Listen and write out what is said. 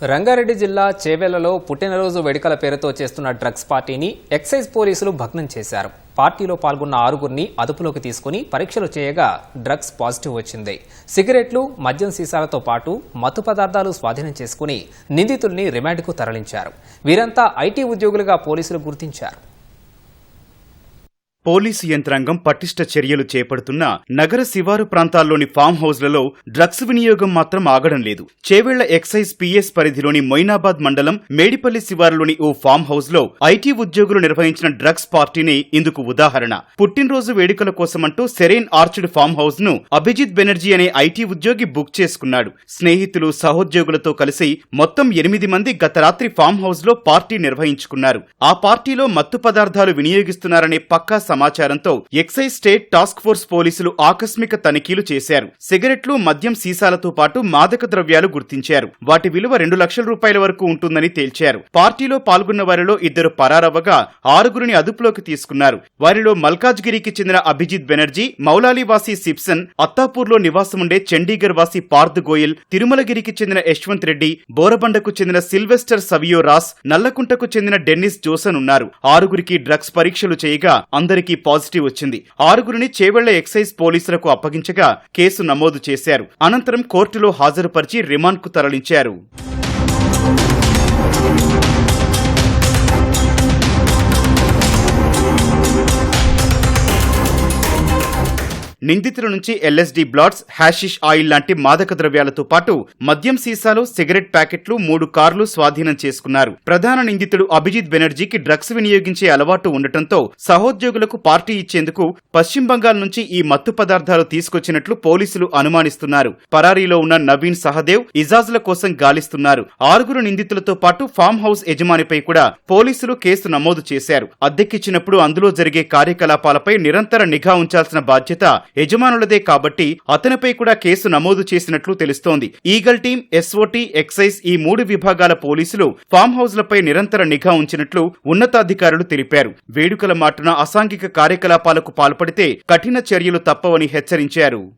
రంగారెడ్డి జిల్లా చేవెళ్ళలో పుట్టినరోజు వేడుకల పేరుతో చేస్తున్న డ్రగ్స్ పార్టీని ఎక్సైజ్ పోలీసులు భగ్నం చేశారు. పార్టీలో పాల్గొన్న ఆరుగురిని అదుపులోకి తీసుకుని పరీక్షలు చేయగా డ్రగ్స్ పాజిటివ్ వచ్చింది. సిగరెట్లు మద్యం సీసాలతో పాటు మత్తు పదార్థాలు స్వాధీనం చేసుకుని నిందితుల్ని రిమాండ్కు తరలించారు. వీరంతా ఐటీ ఉద్యోగులుగా పోలీసులు గుర్తించారు. పోలీసు యంత్రాంగం పటిష్ట చర్యలు చేపడుతున్నా నగర శివారు ప్రాంతాల్లోని ఫామ్ హౌస్లలో డ్రగ్స్ వినియోగం మాత్రం ఆగడం లేదు. చేవెళ్ళ ఎక్సైజ్ పీఎస్ పరిధిలోని మొయినాబాద్ మండలం మేడిపల్లి శివారులోని ఓ ఫామ్ హౌస్లో ఐటీ ఉద్యోగులు నిర్వహించిన డ్రగ్స్ పార్టీనే ఇందుకు ఉదాహరణ. పుట్టినరోజు వేడుకల కోసమంటూ సెరైన్ ఆర్చిడ్ ఫామ్ హౌస్ను అభిజిత్ బెనర్జీ అనే ఐటీ ఉద్యోగి బుక్ చేసుకున్నాడు. స్నేహితులు సహోద్యోగులతో కలిసి మొత్తం ఎనిమిది మంది గత రాత్రి ఫామ్ హౌస్లో పార్టీ నిర్వహించుకున్నారు. ఆ పార్టీలో మత్తు పదార్థాలు వినియోగిస్తున్నారనే పక్కా సమాచారంతో ఎక్సైజ్ స్టేట్ టాస్క్ ఫోర్స్ పోలీసులు ఆకస్మిక తనిఖీలు చేశారు. సిగరెట్లు మద్యం సీసాలతో పాటు మాదక ద్రవ్యాలు గుర్తించారు. వాటి విలువ రెండు లక్షల రూపాయల వరకు ఉంటుందని తేల్చారు. పార్టీలో పాల్గొన్న వారిలో ఇద్దరు పరారవ్వగా ఆరుగురిని అదుపులోకి తీసుకున్నారు. వారిలో మల్కాజ్గిరికి చెందిన అభిజిత్ బెనర్జీ మౌలాలివాసి సిప్సన్ అత్తాపూర్లో నివాసముండే చండీగర్ వాసి పార్థ్ గోయల్ తిరుమలగిరికి చెందిన యశ్వంత్ రెడ్డి బోరబండకు చెందిన సిల్వెస్టర్ సవియో రాస్ నల్లకుంటకు చెందిన డెన్నిస్ జోసన్ ఉన్నారు. ఆరుగురికి డ్రగ్స్ పరీక్షలు చేయగా అందరికీ పాజిటివ్ వచ్చింది. ఆరుగురిని చేవెళ్ళ ఎక్సైజ్ పోలీసులకు అప్పగించగా కేసు నమోదు చేశారు. అనంతరం కోర్టులో హాజరుపరిచి రిమాండ్కు తరలించారు. నిందితుల నుంచి ఎల్ఎస్డి బ్లాట్స్ హ్యాషిష్ ఆయిల్ లాంటి మాదక ద్రవ్యాలతో పాటు మద్యం సీసాలు సిగరెట్ ప్యాకెట్లు మూడు కార్లు స్వాధీనం చేసుకున్నారు. ప్రధాన నిందితుడు అభిజిత్ బెనర్జీకి డ్రగ్స్ వినియోగించే అలవాటు ఉండటంతో సహోద్యోగులకు పార్టీ ఇచ్చేందుకు పశ్చిమ బంగాల్ నుంచి ఈ మత్తు పదార్థాలు తీసుకొచ్చినట్లు పోలీసులు అనుమానిస్తున్నారు. పరారీలో ఉన్న నవీన్ సహదేవ్ ఇజాజ్ల కోసం గాలిస్తున్నారు. ఆరుగురు నిందితులతో పాటు ఫామ్ హౌస్ యజమానిపై కూడా పోలీసులు కేసు నమోదు చేశారు. అద్దెకిచ్చినప్పుడు అందులో జరిగే కార్యకలాపాలపై నిరంతర నిఘా ఉంచాల్సిన బాధ్యత యజమానులదే కాబట్టి అతనిపై కూడా కేసు నమోదు చేసినట్లు తెలుస్తోంది. ఈగల్ టీం ఎస్ఓటీ ఎక్సైజ్ ఈ మూడు విభాగాల పోలీసులు ఫామ్ హౌస్లపై నిరంతర నిఘా ఉంచినట్లు ఉన్నతాధికారులు తెలిపారు. వేడుకల మాటున అసాంఘిక కార్యకలాపాలకు పాల్పడితే కఠిన చర్యలు తప్పవని హెచ్చరించారు.